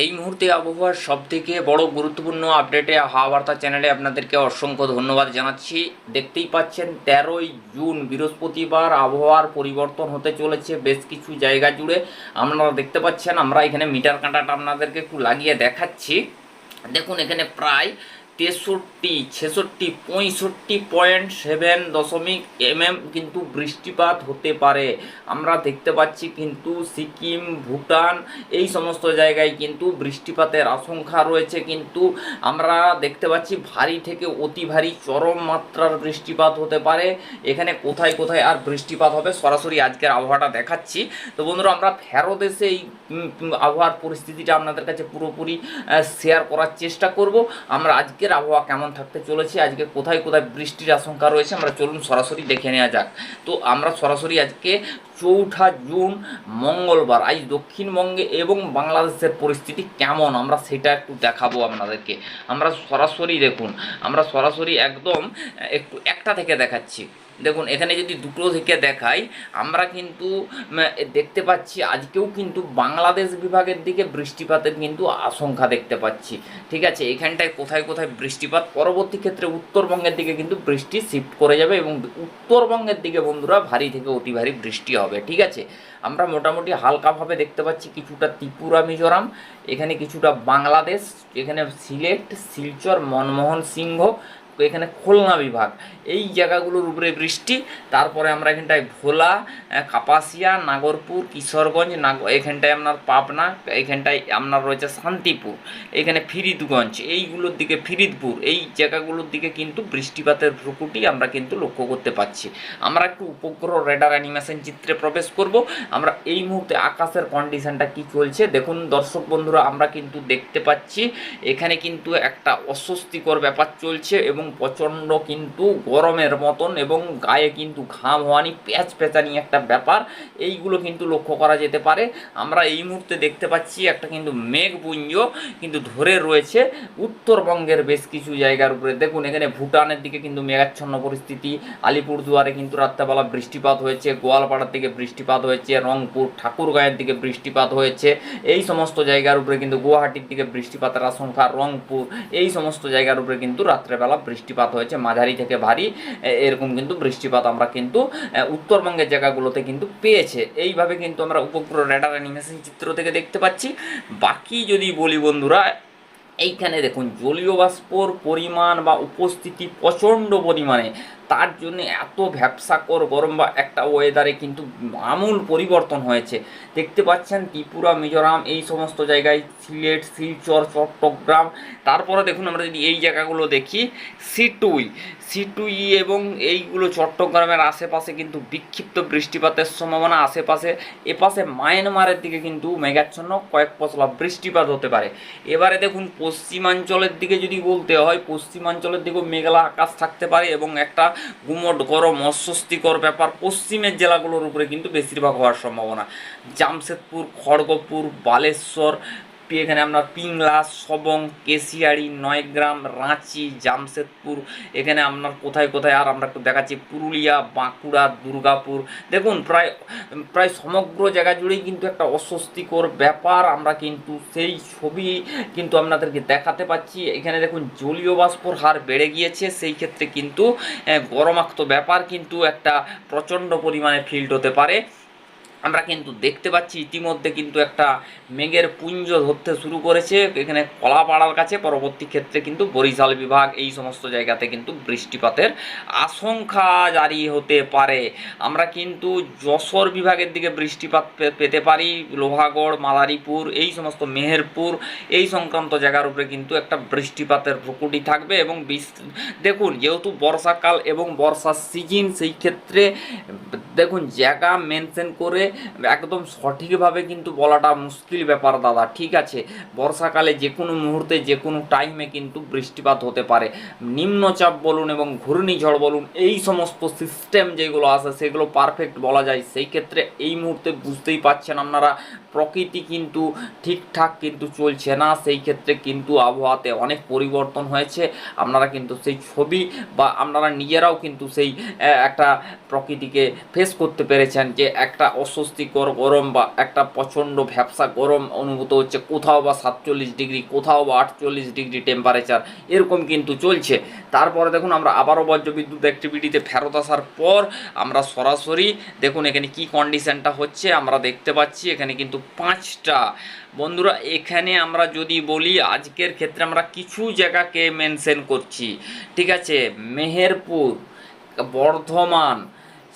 এই মুহূর্তে আবহাওয়ার সবথেকে বড় গুরুত্বপূর্ণ আপডেটে হাওয়া বার্তা চ্যানেলে আপনাদেরকে অসংখ্য ধন্যবাদ জানাচ্ছি। দেখতেই পাচ্ছেন, তেরোই জুন বৃহস্পতিবার আবহাওয়ার পরিবর্তন হতে চলেছে বেশ কিছু জায়গা জুড়ে। আপনারা দেখতে পাচ্ছেন, আমরা এখানে মিটার কাঁটাটা আপনাদেরকে একটু লাগিয়ে দেখাচ্ছি। দেখুন, এখানে প্রায় তেষট্টি, ছেষট্টি, পঁয়ষট্টি পয়েন্ট সেভেন দশমিক এমএম কিন্তু বৃষ্টিপাত হতে পারে। আমরা দেখতে পাচ্ছি কিন্তু সিকিম, ভুটান এই সমস্ত জায়গায় কিন্তু বৃষ্টিপাতের আশঙ্কা রয়েছে। কিন্তু আমরা দেখতে পাচ্ছি ভারী থেকে অতি ভারী চরম মাত্রার বৃষ্টিপাত হতে পারে। এখানে কোথায় কোথায় আর বৃষ্টিপাত হবে সরাসরি আজকের আবহাওয়াটা দেখাচ্ছি। তো বন্ধুরা, আমরা এসে এই আবহাওয়ার পরিস্থিতিটা আপনাদের কাছে পুরোপুরি শেয়ার করার চেষ্টা করব। আমরা আজকের আবহাওয়া কেমন থাকতে চলেছে, আজকে কোথায় কোথায় বৃষ্টির আশঙ্কা রয়েছে, আমরা চলুন সরাসরি দেখে নেওয়া যাক। তো আমরা সরাসরি আজকে চৌঠা জুন, মঙ্গলবার, আজ দক্ষিণবঙ্গে এবং বাংলাদেশের পরিস্থিতি কেমন? আমরা সেটা একটু দেখাবো আপনাদেরকে। আমরা সরাসরি দেখুন, আমরা সরাসরি একদম, একটু একটা থেকে দেখাচ্ছি। দেখুন, এখানে যদি দুটো থেকে দেখাই, আমরা কিন্তু দেখতে পাচ্ছি, আজকেও কিন্তু বাংলাদেশ বিভাগের দিকে বৃষ্টিপাতের কিন্তু আশঙ্কা দেখতে পাচ্ছি। ঠিক আছে, এখানটায় কোথায় কোথায় বৃষ্টিপাত? পরবর্তী ক্ষেত্রে উত্তরবঙ্গের দিকে কিন্তু বৃষ্টি শিফট করে যাবে এবং উত্তরবঙ্গের দিকে বন্ধুরা ভারী থেকে অতি ভারী বৃষ্টি হবে। ঠিক আছে, আমরা মোটামুটি হালকাভাবে দেখতে পাচ্ছি কিছুটা ত্রিপুরা, মিজোরাম, এখানে কিছুটা বাংলাদেশ, এখানে সিলেট, শিলচর, মনমোহন সিংহ এখানে খুলনা বিভাগ। এই জায়গাগুলোর উপরে বৃষ্টি, তারপরে আমরা এখানটায় ভোলা কাপাসিয়া, নাগরপুর, কিশোরগঞ্জ, নাগ, এখানটায় আপনার পাবনা, এখানটায় আপনার রয়েছে শান্তিপুর, এখানে ফিরিদগঞ্জ, এইগুলোর দিকে ফিরিদপুর, এই জায়গাগুলোর দিকে কিন্তু বৃষ্টিপাতের ভ্রুকুটি আমরা কিন্তু লক্ষ্য করতে পারছি আমরা একটু উপগ্রহ রেডার অ্যানিমেশন চিত্রে প্রবেশ করব। আমরা এই মুহূর্তে আকাশের কন্ডিশনটা কি চলছে? দেখুন দর্শক বন্ধুরা, আমরা কিন্তু দেখতে পাচ্ছি, এখানে কিন্তু একটা অস্বস্তিকর ব্যাপার চলছে এবং প্রচণ্ড কিন্তু গরমের মতন এবং গায়ে কিন্তু ঘাম হওয়ানি, প্যাচ পেঁচানি একটা ব্যাপার। এইগুলো কিন্তু লক্ষ্য করা যেতে পারে। আমরা এই মুহূর্তে দেখতে পাচ্ছি একটা কিন্তু মেঘপুঞ্জ কিন্তু ধরে রয়েছে। উত্তরবঙ্গের বেশ কিছু জায়গার উপরে। দেখুন, এখানে ভুটানের দিকে কিন্তু মেঘাচ্ছন্ন পরিস্থিতি। আলিপুরদুয়ারে কিন্তু রাত্রেবেলা বৃষ্টিপাত হয়েছে। গোয়ালপাড়ার দিকে বৃষ্টিপাত হয়েছে। রংপুর, ঠাকুরগাঁয়ের দিকে বৃষ্টিপাত হয়েছে। এই সমস্ত জায়গার উপরে কিন্তু গুয়াহাটির দিকে বৃষ্টিপাতের আশঙ্কা। রংপুর, এই সমস্ত জায়গার উপরে কিন্তু রাত্রেবেলা বৃষ্টিপাত হয়েছে, মাঝারি থেকে ভারী এরকম কিন্তু বৃষ্টিপাত আমরা কিন্তু উত্তরবঙ্গের জায়গাগুলোতে কিন্তু পেয়েছে। এইভাবে কিন্তু আমরা উপগ্রহ রেডার অ্যানিমেশন চিত্র থেকে দেখতে পাচ্ছি। বাকি যদি বলি বন্ধুরা, এইখানে দেখুন জলীয় বাষ্পর পরিমাণ বা উপস্থিতি প্রচণ্ড পরিমাণে। তার জন্য এত ভ্যাবসাকর গরম বা একটা ওয়েদারে কিন্তু আমূল পরিবর্তন হয়েছে। দেখতে পাচ্ছেন ত্রিপুরা, মিজোরাম, এই সমস্ত জায়গায় সিলেট, শিলচর, চট্টগ্রাম। তারপরে দেখুন আমরা যদি এই জায়গাগুলো দেখি, সিটুই সিটুই এবং এইগুলো চট্টগ্রামের আশেপাশে কিন্তু বিক্ষিপ্ত বৃষ্টিপাতের সম্ভাবনা। আশেপাশে, এপাশে মায়ানমারের দিকে কিন্তু মেঘাচ্ছন্ন, কয়েক পশলা বৃষ্টিপাত হতে পারে। এবারে দেখুন পশ্চিমাঞ্চলের দিকে যদি বলতে হয়, পশ্চিমাঞ্চলের দিকেও মেঘলা আকাশ থাকতে পারে এবং একটা গুমট গরম অস্বস্তিকর ব্যাপার পশ্চিমের জেলাগুলোর উপরে কিন্তু বেশিরভাগ হওয়ার সম্ভাবনা। জামশেদপুর খড়গপুর বালেশ্বর পি- এখানে আপনার পিংলা, সবং, কেশিয়ারি, নয়গ্রাম, রাঁচি, জামশেদপুর, এখানে আপনার কোথায় কোথায় আর আমরা একটু দেখাচ্ছি পুরুলিয়া, বাঁকুড়া, দুর্গাপুর। দেখুন, প্রায় প্রায় সমগ্র জায়গা জুড়েই কিন্তু একটা অস্বস্তিকর ব্যাপার। আমরা কিন্তু সেই ছবি কিন্তু আপনাদেরকে দেখাতে পাচ্ছি। এখানে দেখুন, জলীয় বাষ্পর হার বেড়ে গিয়েছে। সেই ক্ষেত্রে কিন্তু গরমাক্ত ব্যাপার কিন্তু একটা প্রচণ্ড পরিমাণে ফিল্ড হতে পারে। আমরা কিন্তু দেখতে পাচ্ছি ইতিমধ্যে কিন্তু একটা মেঘের পুঞ্জ ধরতে শুরু করেছে। এখানে কলাপাড়ার কাছে পরবর্তী ক্ষেত্রে কিন্তু বরিশাল বিভাগ এই সমস্ত জায়গাতে কিন্তু বৃষ্টিপাতের আশঙ্কা জারি হতে পারে। আমরা কিন্তু যশোর বিভাগের দিকে বৃষ্টিপাত পেতে পারি। লোহাগড়, মাদারীপুর, এই সমস্ত মেহেরপুর, এই সংক্রান্ত জায়গার উপরে কিন্তু একটা বৃষ্টিপাতের প্রকুটি থাকবে এবং দেখুন যেহেতু বর্ষাকাল এবং বর্ষার সিজন, সেই ক্ষেত্রে, দেখুন জায়গা মেনশন করে একদম সঠিকভাবে কিন্তু বলাটা মুশকিল ব্যাপার, দাদা। ঠিক আছে, বর্ষাকালে যে কোনো মুহূর্তে, যে কোনো টাইমে কিন্তু বৃষ্টিপাত হতে পারে। নিম্নচাপ বলুন এবং ঘূর্ণিঝড় বলুন, এই সমস্ত সিস্টেম যেগুলো আছে, সেগুলো পারফেক্ট বলা যায়। সেই ক্ষেত্রে এই মুহূর্তে বুঝতেই পাচ্ছেন আপনারা, প্রকৃতি কিন্তু ঠিকঠাক কিন্তু চলছে না। সেই ক্ষেত্রে কিন্তু আবহাওয়াতে অনেক পরিবর্তন হয়েছে। আপনারা কিন্তু সেই ছবি বা আপনারা নিজেরাও কিন্তু সেই একটা প্রকৃতিকে ফেস করতে পেরেছেন যে একটা অস্বস্তি অস্বস্তিকর গরম বা একটা প্রচণ্ড ভ্যাবসা গরম অনুভূত হচ্ছে, কোথাও বা সাতচল্লিশ ডিগ্রি, কোথাও বা আটচল্লিশ ডিগ্রি টেম্পারেচার এরকম কিন্তু চলছে। তারপরে দেখুন আমরা আবারও বজ্রবিদ্যুৎ অ্যাক্টিভিটিতে ফেরত আসার পর আমরা সরাসরি দেখুন এখানে কি কন্ডিশনটা হচ্ছে, আমরা দেখতে পাচ্ছি এখানে কিন্তু পাঁচটা। বন্ধুরা, এখানে আমরা যদি বলি আজকের ক্ষেত্রে আমরা কিছু জায়গাকে মেনশন করছি। ঠিক আছে, মেহেরপুর, বর্ধমান,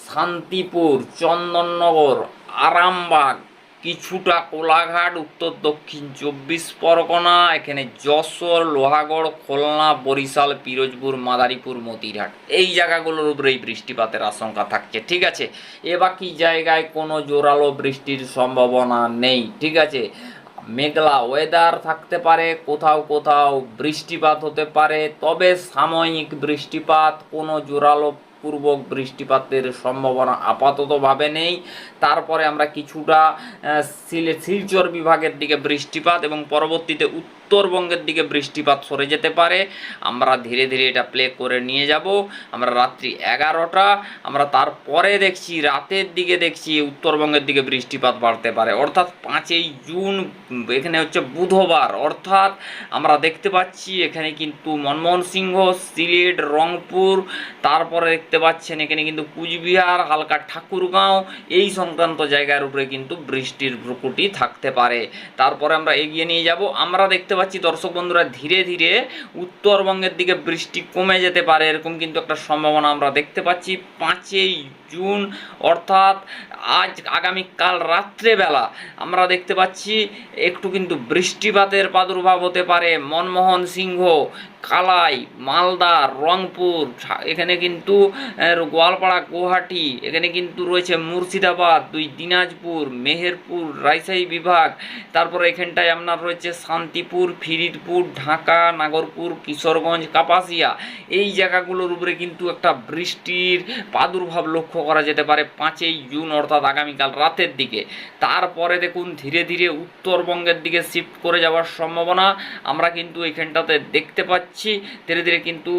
শান্তিপুর, চন্দননগর আরামবাগ। কিছুটা কোলাঘাট, উত্তর দক্ষিণ চব্বিশ পরগনা, এখানে যশোর, লোহাগড়, খুলনা, বরিশাল, পিরোজপুর, মাদারীপুর, মতিরহাট। এই জায়গাগুলোর উপরেই বৃষ্টিপাতের আশঙ্কা থাকছে, ঠিক আছে? এ বাকি জায়গায় কোনো জোরালো বৃষ্টির সম্ভাবনা নেই, ঠিক আছে? মেঘলা ওয়েদার থাকতে পারে, কোথাও কোথাও বৃষ্টিপাত হতে পারে, তবে সাময়িক বৃষ্টিপাত, কোনো জোরালো পূর্বক বৃষ্টিপাতের সম্ভাবনা আপাততভাবে নেই। তারপরে আমরা কিছুটা শিলচর বিভাগের দিকে বৃষ্টিপাত এবং পরবর্তীতে উত্তরবঙ্গের দিকে বৃষ্টিপাত সরে যেতে পারে। আমরা ধীরে ধীরে এটা প্লে করে নিয়ে যাব। আমরা রাত্রি এগারোটা, আমরা তারপরে দেখছি, রাতের দিকে দেখছি উত্তরবঙ্গের দিকে বৃষ্টিপাত বাড়তে পারে। অর্থাৎ পাঁচই জুন, এখানে হচ্ছে বুধবার। অর্থাৎ আমরা দেখতে পাচ্ছি এখানে কিন্তু মনমোহন সিংহ, সিলেট, রংপুর, তারপরে দেখতে পাচ্ছেন এখানে কিন্তু কুচবিহার, হালকা ঠাকুরগাঁও, এই সংক্রান্ত জায়গার উপরে কিন্তু বৃষ্টির ভ্রুকুটি থাকতে পারে। তারপরে আমরা এগিয়ে নিয়ে যাব। আমরা দেখতে পাচ্ছি। দর্শক বন্ধুরা, ধীরে ধীরে উত্তরবঙ্গের দিকে বৃষ্টি কমে যেতে পারে, এরকম কিন্তু একটা সম্ভাবনা আমরা দেখতে পাচ্ছি। পাঁচই জুন, অর্থাৎ আজ আগামীকাল রাত্রেবেলা আমরা দেখতে পাচ্ছি, একটু কিন্তু বৃষ্টিপাতের প্রাদুর্ভাব হতে পারে। মনমোহন সিংহ কালাই মালদা, রংপুর এখানে কিন্তু গোয়ালপাড়া, গুয়াহাটি, এখানে কিন্তু রয়েছে মুর্শিদাবাদ, দুই দিনাজপুর, মেহেরপুর, রাজশাহী বিভাগ, তারপরে এখানটায় আপনার রয়েছে শান্তিপুর, ফিরিদপুর, ঢাকা, নাগরপুর, কিশোরগঞ্জ, কাপাসিয়া। এই জায়গাগুলোর উপরে কিন্তু একটা বৃষ্টির প্রাদুর্ভাব লক্ষ্য করা যেতে পারে পাঁচই জুন, অর্থাৎ আগামীকাল রাতের দিকে। তারপরে দেখুন, ধীরে ধীরে উত্তরবঙ্গের দিকে শিফট করে যাওয়ার সম্ভাবনা আমরা কিন্তু এখানটাতে দেখতে পাচ্ছি। ধীরে ধীরে কিন্তু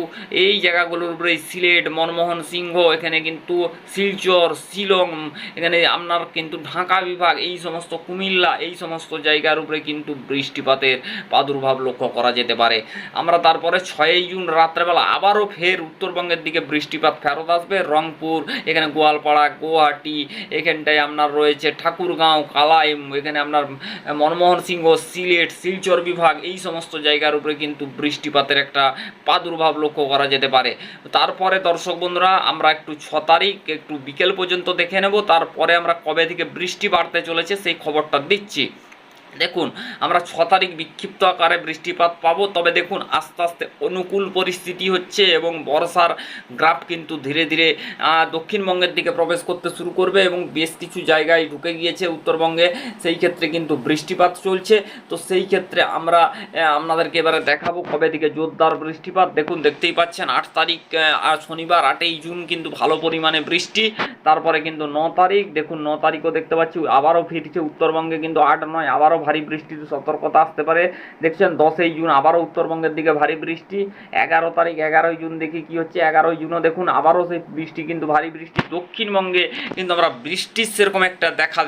এই জায়গাগুলোর উপরে সিলেট, মনমোহন সিংহ, এখানে কিন্তু শিলচর, শিলং, এখানে আপনার কিন্তু ঢাকা বিভাগ, এই সমস্ত কুমিল্লা, এই সমস্ত জায়গার উপরে কিন্তু বৃষ্টিপাতের প্রাদুর্ভাব লক্ষ্য করা যেতে পারে। আমরা তারপরে ছয়ই জুন রাত্রেবেলা আবারও ফের উত্তরবঙ্গের দিকে বৃষ্টিপাত ফেরত আসবে। রংপুর, এখানে গোয়ালপাড়া, গুয়াহাটি, এখানটায় আপনার রয়েছে ঠাকুরগাঁও কালাই এখানে আপনার মনমোহন সিংহ, সিলেট, শিলচর বিভাগ, এই সমস্ত জায়গার উপরে কিন্তু বৃষ্টিপাতের একটা প্রাদুর্ভাব লক্ষ্য করা যেতে পারে। তারপরে দর্শক বন্ধুরা, আমরা একটু ছ তারিখ, একটু বিকেল পর্যন্ত দেখে নেব। তারপরে আমরা কবে থেকে বৃষ্টি বাড়তে চলেছে সেই খবরটা দিচ্ছি। দেখুন, আমরা ছ তারিখ বিক্ষিপ্ত আকারে বৃষ্টিপাত পাবো, তবে দেখুন, আস্তে আস্তে অনুকূল পরিস্থিতি হচ্ছে এবং বর্ষার গ্রাফ কিন্তু ধীরে ধীরে দক্ষিণবঙ্গের দিকে প্রবেশ করতে শুরু করবে এবং বেশ কিছু জায়গায় ঢুকে গিয়েছে উত্তরবঙ্গে, সেই ক্ষেত্রে কিন্তু বৃষ্টিপাত চলছে। তো সেই ক্ষেত্রে আমরা আপনাদেরকে এবারে দেখাবো কবে থেকে জোরদার বৃষ্টিপাত। দেখুন, দেখতেই পাচ্ছেন, আট তারিখ শনিবার, আটই জুন কিন্তু ভালো পরিমাণে বৃষ্টি। তারপরে কিন্তু ন তারিখ, দেখুন, ন তারিখও দেখতে পাচ্ছি, আবারও ফিরছে উত্তরবঙ্গে কিন্তু আট নয়, আবারও ভারী বৃষ্টির সতর্কতা আসতে পারে। দেখছেন দশই জুন আবারও উত্তরবঙ্গের দিকে ভারী বৃষ্টি। এগারো তারিখ এগারোই জুন দেখি কি হচ্ছে। এগারোই জুনও দেখুন আবারও সেই বৃষ্টি কিন্তু ভারী বৃষ্টি। দক্ষিণবঙ্গে কিন্তু আমরা বৃষ্টির সেরকম একটা দেখা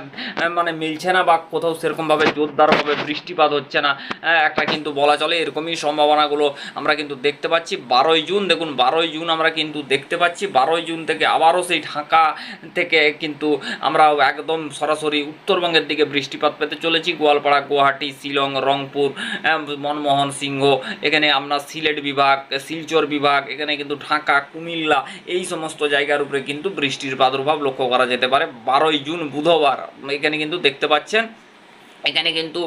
মানে মিলছে না বা কোথাও সেরকমভাবে জোরদারভাবে বৃষ্টিপাত হচ্ছে না। আহ, একটা কিন্তু বলা চলে এরকমই সম্ভাবনাগুলো আমরা কিন্তু দেখতে পাচ্ছি। বারোই জুন দেখুন বারোই জুন আমরা কিন্তু দেখতে পাচ্ছি। বারোই জুন থেকে আবারও সেই ঢাকা থেকে কিন্তু আমরা একদম সরাসরি উত্তরবঙ্গের দিকে বৃষ্টিপাত পেতে চলেছি। গোয়ালপাড়া, গুয়াহাটি, শিলং, রংপুর মনমোহন সিংহ, এখানে আপনার সিলেট বিভাগ, শিলচর বিভাগ, এখানে কিন্তু ঢাকা, কুমিল্লা, এই সমস্ত জায়গার উপরে কিন্তু বৃষ্টির প্রাদুর্ভাব লক্ষ্য করা যেতে পারে। বারোই জুন বুধবার, এখানে কিন্তু দেখতে পাচ্ছেন এখানে কিন্তু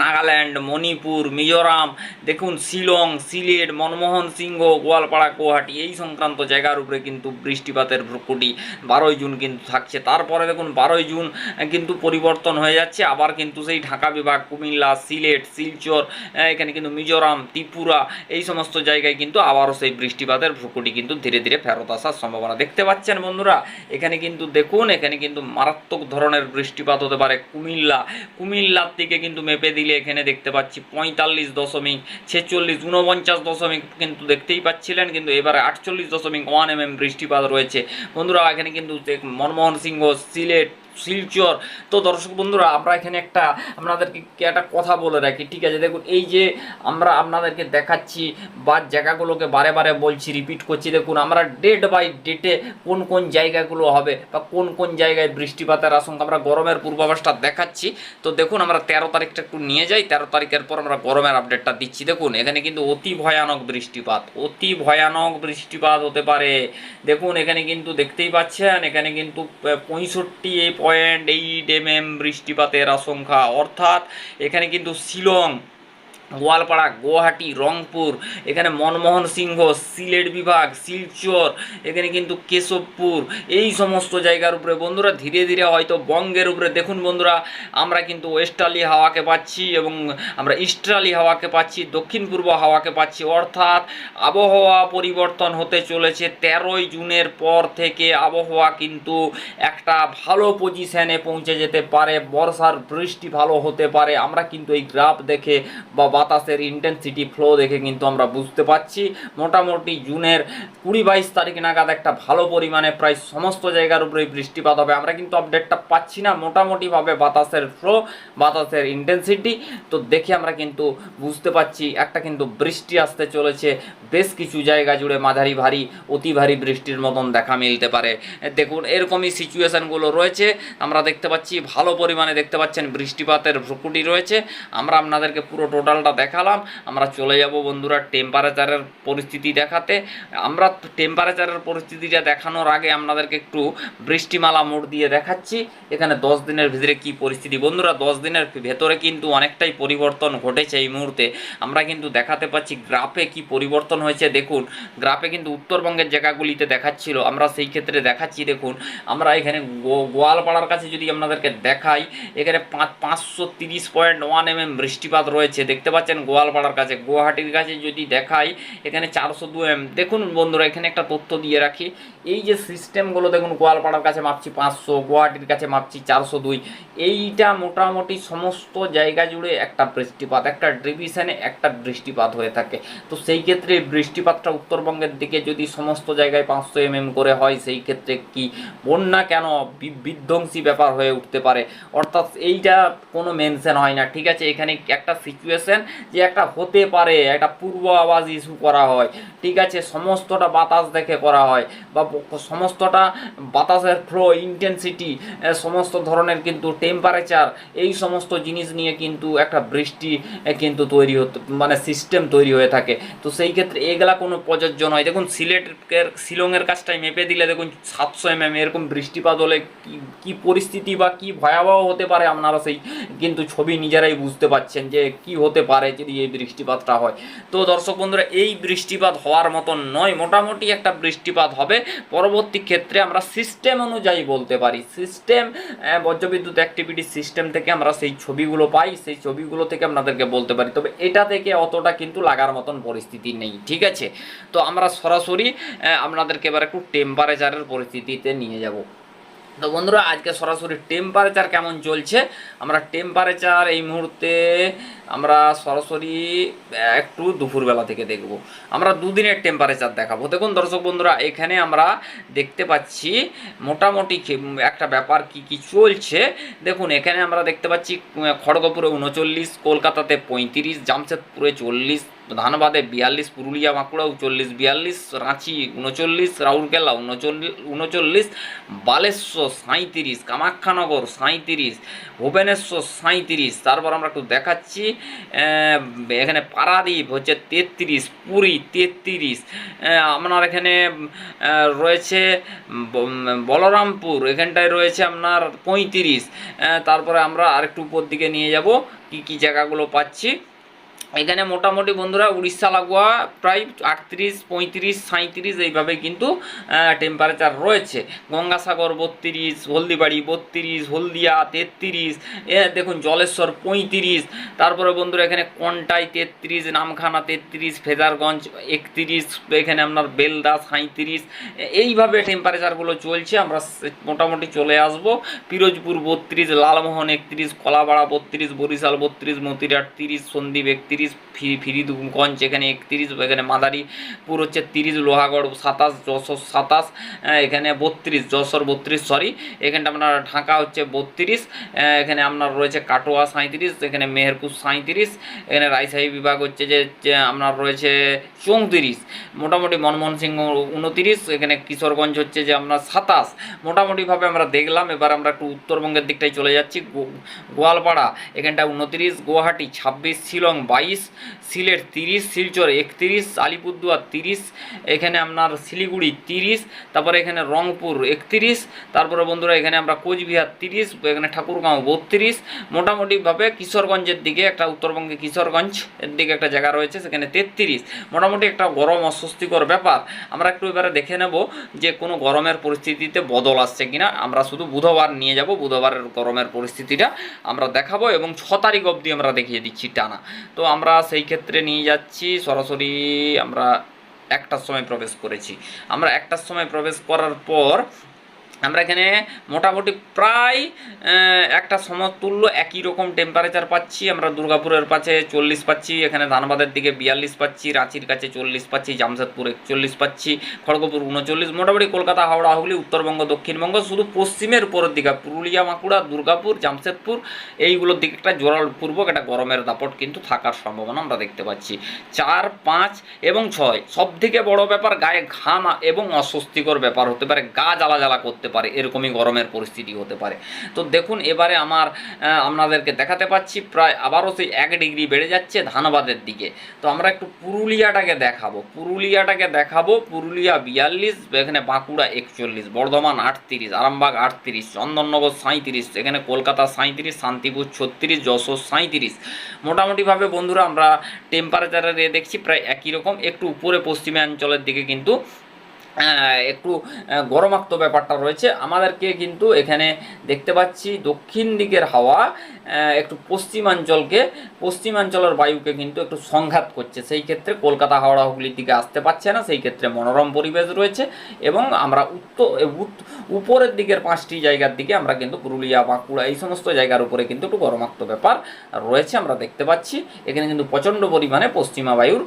নাগাল্যান্ড, মণিপুর, মিজোরাম, দেখুন শিলং, সিলেট, মনমোহন সিংহ, গোয়ালপাড়া, গুয়াহাটি, এই সংক্রান্ত জায়গার উপরে কিন্তু বৃষ্টিপাতের ভ্রুকুটি বারোই জুন কিন্তু থাকছে। তারপরে দেখুন বারোই জুন কিন্তু পরিবর্তন হয়ে যাচ্ছে। আবার কিন্তু সেই ঢাকা বিভাগ, কুমিল্লা, সিলেট, শিলচর এখানে কিন্তু মিজোরাম, ত্রিপুরা, এই সমস্ত জায়গায় কিন্তু আবারও সেই বৃষ্টিপাতের ভ্রুকুটি কিন্তু ধীরে ধীরে ফেরত আসার সম্ভাবনা দেখতে পাচ্ছেন বন্ধুরা। এখানে কিন্তু দেখুন, এখানে কিন্তু মারাত্মক ধরনের বৃষ্টিপাত হতে পারে কুমিল্লা। কুমিল্লা কুমিল্লার থেকে কিন্তু মেপে দিলে এখানে দেখতে পাচ্ছি পঁয়তাল্লিশ দশমিক ছেচল্লিশ ঊনপঞ্চাশ দশমিক কিন্তু দেখতেই পাচ্ছিলেন, কিন্তু এবারে আটচল্লিশ দশমিক ওয়ান এম এম বৃষ্টিপাত রয়েছে। বন্ধুরা, এখানে কিন্তু মনমোহন সিংহ সিলেট শিলচর তো দর্শক বন্ধুরা, আমরা এখানে একটা, আপনাদেরকে একটা কথা বলে রাখি, ঠিক আছে? দেখুন, এই যে আমরা আপনাদেরকে দেখাচ্ছি, বা জায়গাগুলোকে বারে বারে বলছি রিপিট করছি, দেখুন, আমরা ডেট বাই ডেটে কোন কোন জায়গাগুলো হবে, বা কোন কোন জায়গায় বৃষ্টিপাতের আশঙ্কা, আমরা গরমের পূর্বাভাসটা দেখাচ্ছি। তো দেখুন, আমরা তেরো তারিখটা একটু নিয়ে যাই, তেরো তারিখের পর আমরা গরমের আপডেটটা দিচ্ছি। দেখুন, এখানে কিন্তু অতি ভয়ানক বৃষ্টিপাত, অতি ভয়ানক বৃষ্টিপাত হতে পারে। দেখুন, এখানে কিন্তু দেখতেই পাচ্ছেন, এখানে কিন্তু পঁয়ষট্টি পয়েন্ট এইট এম এম বৃষ্টিপাতের আশঙ্কা। অর্থাৎ এখানে কিন্তু শিলং গোয়ালপাড়া, গুয়াহাটি, রংপুর, এখানে মনমোহন সিংহ, সিলেট বিভাগ, শিলচর, এখানে কিন্তু কেশবপুর, এই সমস্ত জায়গার উপরে। বন্ধুরা, ধীরে ধীরে হয়তো বঙ্গের উপরে। দেখুন বন্ধুরা, আমরা কিন্তু ওয়েস্টার্লি হাওয়াকে পাচ্ছি এবং আমরা ইস্টার্লি হাওয়াকে পাচ্ছি, দক্ষিণ পূর্ব হাওয়াকে পাচ্ছি। অর্থাৎ আবহাওয়া পরিবর্তন হতে চলেছে তেরোই জুনের পর থেকে। আবহাওয়া কিন্তু একটা ভালো পজিশনে পৌঁছে যেতে পারে। বর্ষার বৃষ্টি ভালো হতে পারে। আমরা কিন্তু এই গ্রাফ দেখে বা বাতাসের ইন্টেন্সিটি ফ্লো দেখে কিন্তু আমরা বুঝতে পারছি। মোটামুটি জুনের কুড়ি বাইশ তারিখ নাগাদ একটা ভালো পরিমাণে প্রায় সমস্ত জায়গার উপরে বৃষ্টিপাত হবে। আমরা কিন্তু আপডেটটা পাচ্ছি না। মোটামুটিভাবে বাতাসের ফ্লো বাতাসের ইন্টেন্সিটি তো দেখে আমরা কিন্তু বুঝতে পারছি, একটা কিন্তু বৃষ্টি আসতে চলেছে। বেশ কিছু জায়গা জুড়ে মাঝারি ভারী, অতি ভারী বৃষ্টির মতন দেখা মিলতে পারে। দেখুন, এরকমই সিচুয়েশানগুলো রয়েছে। আমরা দেখতে পাচ্ছি, ভালো পরিমাণে দেখতে পাচ্ছেন বৃষ্টিপাতের ভ্রুকুটি রয়েছে। আমরা আপনাদেরকে পুরো টোটালটা দেখালাম, আমরা চলে যাব বন্ধুরা টেম্পারেচারের পরিস্থিতি দেখাতে। আমরা টেম্পারেচারের পরিস্থিতিটা দেখানোর আগে আপনাদেরকে একটু বৃষ্টিমালা মোড় দিয়ে দেখাচ্ছি, এখানে দশ দিনের ভিতরে কি পরিস্থিতি? বন্ধুরা, দশ দিনের ভেতরে কিন্তু অনেকটাই পরিবর্তন ঘটেছে এই মুহূর্তে। আমরা কিন্তু দেখাতে পাচ্ছি গ্রাফে কি পরিবর্তন হয়েছে, দেখুন। গ্রাফে কিন্তু উত্তরবঙ্গের জায়গাগুলিতে দেখাচ্ছিল, আমরা সেই ক্ষেত্রে দেখাচ্ছি, দেখুন। আমরা এখানে গোয়ালপাড়ার কাছে যদি আপনাদেরকে দেখাই, এখানে পাঁচ, পাঁচশো তিরিশ পয়েন্ট ওয়ান এম এম বৃষ্টিপাত রয়েছে, দেখতে পাচ্ছেন গোয়ালপাড়ার কাছে। গুয়াহাটির কাছে যদি দেখাই, এখানে চারশো দু এম দেখুন বন্ধুরা, এখানে একটা তথ্য দিয়ে রাখি। এই যে সিস্টেমগুলো দেখুন, গোয়ালপাড়ার কাছে মাপছি পাঁচশো, গুয়াহাটির কাছে মাপছি চারশো দুই। এইটা মোটামুটি সমস্ত জায়গা জুড়ে একটা বৃষ্টিপাত, একটা ডিভিশনে একটা বৃষ্টিপাত হয়ে থাকে। তো সেই ক্ষেত্রে বৃষ্টিপাতটা উত্তরবঙ্গের দিকে যদি সমস্ত জায়গায় পাঁচশো এম করে হয়, সেই ক্ষেত্রে কি বন্যা কেন বিধ্বংসী ব্যাপার হয়ে উঠতে পারে? অর্থাৎ এইটা কোনো মেনশন হয় না, ঠিক আছে? এখানে একটা সিচুয়েশন যে একটা হতে পারে, একটা পূর্ব আওয়াজ ইস্যু করা হয়, ঠিক আছে? সমস্তটা বাতাস দেখে করা হয়, ব- সমস্তটা বাতাসের ফ্লো ইন্টেন্সিটি সমস্ত ধরনের কিন্তু টেম্পারেচার এই সমস্ত জিনিস নিয়ে কিন্তু একটা বৃষ্টি কিন্তু তৈরি হতে মানে সিস্টেম তৈরি হয়ে থাকে। তো সেই ক্ষেত্রে এগুলা কোনো প্রযোজ্য নয়। দেখুন, সিলেটের, শিলংয়ের কাজটাই মেপে দিলে দেখুন, সাতশো এম এরকম বৃষ্টিপাত হলে কি পরিস্থিতি বা কি ভয়াবহ হতে পারে আপনারা সেই কিন্তু ছবি নিজেরাই বুঝতে পাচ্ছেন যে কি হতে পারে যদি এই বৃষ্টিপাতটা হয়। তো দর্শক বন্ধুরা, এই বৃষ্টিপাত হওয়ার মতন নয়। মোটামুটি একটা বৃষ্টিপাত হবে। পরবর্তী ক্ষেত্রে আমরা সিস্টেম অনুযায়ী বলতে পারি। সিস্টেম বজ্রবিদ্যুৎ অ্যাক্টিভিটি সিস্টেম থেকে আমরা সেই ছবিগুলো পাই, সেই ছবিগুলো থেকে আপনাদেরকে বলতে পারি। তবে এটা থেকে অতটা কিন্তু লাগার মতন পরিস্থিতি নেই, ঠিক আছে? তো আমরা সরাসরি আপনাদেরকে এবার একটু টেম্পারেচারের পরিস্থিতিতে নিয়ে যাব। তো বন্ধুরা, আজকে সরাসরি টেম্পারেচার কেমন চলছে? আমরা টেম্পারেচার এই মুহূর্তে আমরা সরাসরি একটু দুপুরবেলা থেকে দেখব। আমরা দুদিনের টেম্পারেচার দেখাবো। দেখুন দর্শক বন্ধুরা, এখানে আমরা দেখতে পাচ্ছি মোটামুটি একটা ব্যাপার কি কি চলছে। দেখুন, এখানে আমরা দেখতে পাচ্ছি খড়গপুরে উনচল্লিশ, কলকাতাতে পঁয়ত্রিশ, জামশেদপুরে চল্লিশ ধানবাদে বিয়াল্লিশ, পুরুলিয়া, বাঁকুড়া চল্লিশ বিয়াল্লিশ, রাঁচি, উনচল্লিশ রাউরকেলা উনচল্লিশ উনচল্লিশ, বালেশ্বর, সাঁইত্রিশ, কামাখ্যানগর, সাঁইত্রিশ, ভুবনেশ্বর, সাঁইত্রিশ। তারপর আমরা একটু দেখাচ্ছি এখানে পারাদ্বীপ হচ্ছে তেত্রিশ, পুরী তেত্রিশ আপনার এখানে রয়েছে বলরামপুর, এখানটায় রয়েছে আপনার পঁয়ত্রিশ। তারপরে আমরা আরেকটু উপর দিকে নিয়ে যাব, কি কি জায়গাগুলো পাচ্ছি? এখানে মোটামুটি বন্ধুরা উড়িষ্যা, লাগোয়া প্রায় আটত্রিশ, পঁয়ত্রিশ, সাঁইত্রিশ এইভাবে কিন্তু টেম্পারেচার রয়েছে। গঙ্গাসাগর বত্রিশ, হলদিবাড়ি বত্রিশ, হলদিয়া তেত্রিশ দেখুন জলেশ্বর পঁয়ত্রিশ, তারপরে বন্ধুরা এখানে কন্টাই তেত্রিশ, নামখানা তেত্রিশ, ফেজারগঞ্জ একত্রিশ, এখানে আপনার বেলদা সাঁইত্রিশ এইভাবে টেম্পারেচারগুলো চলছে। আমরা মোটামুটি চলে আসব। পিরোজপুর বত্রিশ, লালমোহন একত্রিশ, কলাপাড়া বত্রিশ, বরিশাল বত্রিশ মতিরাট তিরিশ সন্দীপ একত্রিশ একত্রিশ ফিরিদগঞ্জ এখানে একত্রিশ, এখানে মাদারীপুর হচ্ছে তিরিশ, লোহাগড় সাতাশ, যশোর সাতাশ এখানে বত্রিশ, যশোর বত্রিশ সরি এখানটা আপনার ঢাকা হচ্ছে বত্রিশ এখানে আপনার রয়েছে কাটোয়া সাঁত্রিশ এখানে মেহেরপুর সাঁত্রিশ এখানে রাজশাহী বিভাগ হচ্ছে যে আপনার রয়েছে চৌত্রিশ, মোটামুটি মনমোহন সিংহ উনতিরিশ এখানে কিশোরগঞ্জ হচ্ছে যে আপনার সাতাশ, মোটামুটিভাবে আমরা দেখলাম, এবার আমরা একটু উত্তরবঙ্গের দিকটাই চলে যাচ্ছি গোয়ালপাড়া, এখানটা উনতিরিশ গুয়াহাটি, ছাব্বিশ, শিলং, বাইশ guys সিলেট তিরিশ, শিলচর একত্রিশ, আলিপুরদুয়ার তিরিশ, এখানে আপনার শিলিগুড়ি তিরিশ, তারপরে এখানে রংপুর একত্রিশ, তারপরে বন্ধুরা এখানে আমরা কোচবিহার তিরিশ, এখানে ঠাকুরগাঁও বত্রিশ, মোটামুটিভাবে কিশোরগঞ্জের দিকে একটা উত্তরবঙ্গে কিশোরগঞ্জ এর দিকে একটা জায়গা রয়েছে, সেখানে তেত্রিশ। মোটামুটি একটা গরম অস্বস্তিকর ব্যাপার। আমরা একটু এবারে দেখে নেব যে কোনো গরমের পরিস্থিতিতে বদল আসছে কিনা। আমরা শুধু বুধবার নিয়ে যাব, বুধবারের গরমের পরিস্থিতিটা আমরা দেখাবো এবং ছ তারিখ অবধি আমরা দেখিয়ে দিচ্ছি টানা। তো আমরা সেই ক্ষেত্রে নিয়ে যাচ্ছি। সরাসরি আমরা একটার সময় প্রবেশ করেছি। আমরা একটার সময় প্রবেশ করার পর আমরা এখানে মোটামুটি প্রায় একটা সমতুল্য একই রকম টেম্পারেচার পাচ্ছি। আমরা দুর্গাপুরের পাশে চল্লিশ পাচ্ছি, এখানে ধানবাদের দিকে বিয়াল্লিশ পাচ্ছি, রাঁচির কাছে চল্লিশ পাচ্ছি, জামশেদপুর একচল্লিশ পাচ্ছি, খড়গপুর উনচল্লিশ, মোটামুটি কলকাতা, হাওড়া, হুগলি, উত্তরবঙ্গ, দক্ষিণবঙ্গ, শুধু পশ্চিমের উপরের দিকে, পুরুলিয়া, বাঁকুড়া, দুর্গাপুর, জামশেদপুর, এইগুলোর দিকে একটা জোরালপূর্বক একটা গরমের দাপট কিন্তু থাকার সম্ভাবনা আমরা দেখতে পাচ্ছি। চার, পাঁচ এবং ছয় সব থেকে বড় ব্যাপার, গায়ে ঘাম এবং অস্বস্তিকর ব্যাপার হতে পারে, গা জ্বালা জ্বালা করতে পারে, এরকমই গরমের পরিস্থিতি হতে পারে। তো দেখুন, এবারে আমার আপনাদেরকে দেখাতে পাচ্ছি, প্রায় আবারও সেই এক ডিগ্রি বেড়ে যাচ্ছে ধানবাদের দিকে। তো আমরা একটু পুরুলিয়াটাকে দেখাবো পুরুলিয়াটাকে দেখাবো, পুরুলিয়া বিয়াল্লিশ, এখানে বাঁকুড়া একচল্লিশ, বর্ধমান আটত্রিশ, আরামবাগ আটত্রিশ, চন্দননগর সাঁত্রিশ এখানে কলকাতা সাঁত্রিশ শান্তিপুর ছত্রিশ, যশোর সাঁত্রিশ মোটামুটিভাবে বন্ধুরা, আমরা টেম্পারেচারের এ দেখছি, প্রায় একই রকম, একটু উপরে পশ্চিমাঞ্চলের দিকে কিন্তু একটু গরমাক্ত ব্যাপারটা রয়েছে। আমাদেরকে কিন্তু এখানে দেখতে পাচ্ছি দক্ষিণ দিকের হাওয়া একটু পশ্চিমাঞ্চলকে, পশ্চিমাঞ্চলের বায়ুকে কিন্তু একটু সংঘাত করছে। সেই ক্ষেত্রে কলকাতা হাওড়া হুগলির দিকে আসতে পারছে না, সেই ক্ষেত্রে মনোরম পরিবেশ রয়েছে এবং আমরা উত্তর উপরের দিকের পাঁচটি জায়গার দিকে আমরা কিন্তু পুরুলিয়া, বাঁকুড়া এই সমস্ত জায়গার উপরে কিন্তু একটু গরমাক্ত ব্যাপার রয়েছে আমরা দেখতে পাচ্ছি। এখানে কিন্তু প্রচণ্ড পরিমাণে পশ্চিমা বায়ুর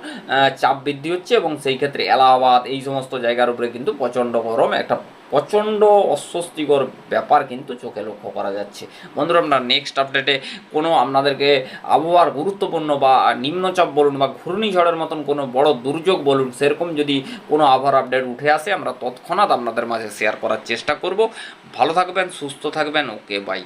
চাপ বৃদ্ধি হচ্ছে এবং সেই ক্ষেত্রে এলাহাবাদ এই সমস্ত জায়গার উপরে কিন্তু প্রচণ্ড গরম, একটা প্রচণ্ড অস্বস্তিকর ব্যাপার কিন্তু চোখে লক্ষ্য করা যাচ্ছে। বন্ধুরা, আমরা নেক্সট আপডেটে কোনো আপনাদেরকে আবহাওয়ার গুরুত্বপূর্ণ বা নিম্নচাপ বলুন বা ঘূর্ণিঝড়ের মতন কোনো বড় দুর্যোগ বলুন, সেরকম যদি কোনো আবহাওয়ার আপডেট উঠে আসে, আমরা তৎক্ষণাৎ আপনাদের মাঝে শেয়ার করার চেষ্টা করব। ভালো থাকবেন, সুস্থ থাকবেন ওকে বাই